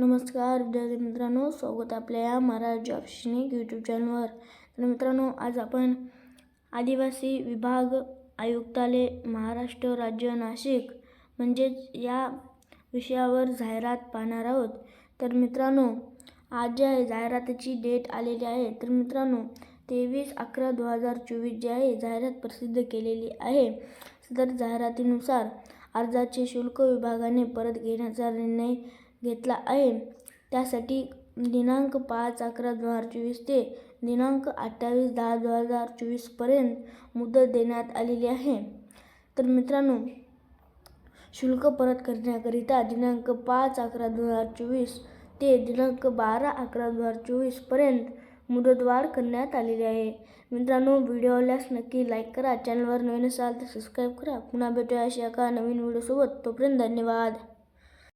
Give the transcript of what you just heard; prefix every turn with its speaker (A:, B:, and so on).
A: नमस्कार विद्यार्थी मित्रांनो स्वागत आपल्या या महाराज जॉब शैक्षणिक यूट्यूब चॅनलवर तर मित्रांनो आज आपण आदिवासी विभाग आयुक्तालय महाराष्ट्र राज्य नाशिक म्हणजेच या विषयावर जाहिरात पाहणार आहोत. तर मित्रांनो आज जे आहे जाहिरातीची डेट आलेली आहे तर मित्रांनो तेवीस अकरा दोन हजार चोवीस जे आहे जाहिरात प्रसिद्ध केलेली आहे. सदर जाहिरातीनुसार अर्जाचे शुल्क विभागाने परत घेण्याचा निर्णय घेतला आहे. त्यासाठी दिनांक पाच अकरा दोन हजार चोवीस ते दिनांक अठ्ठावीस दहा दोन हजार चोवीसपर्यंत मुदत देण्यात आलेली आहे. तर मित्रांनो शुल्क परत करण्याकरिता दिनांक पाच अकरा दोन हजार चोवीस ते दिनांक बारा अकरा दोन हजार चोवीसपर्यंत मुदतवाढ करण्यात आलेली आहे. मित्रांनो व्हिडिओ आवडल्यास नक्की लाईक करा. चॅनलवर नवीन असाल तर सबस्क्राईब करा. पुन्हा भेटूया अशा एका नवीन व्हिडिओसोबत. तोपर्यंत धन्यवाद.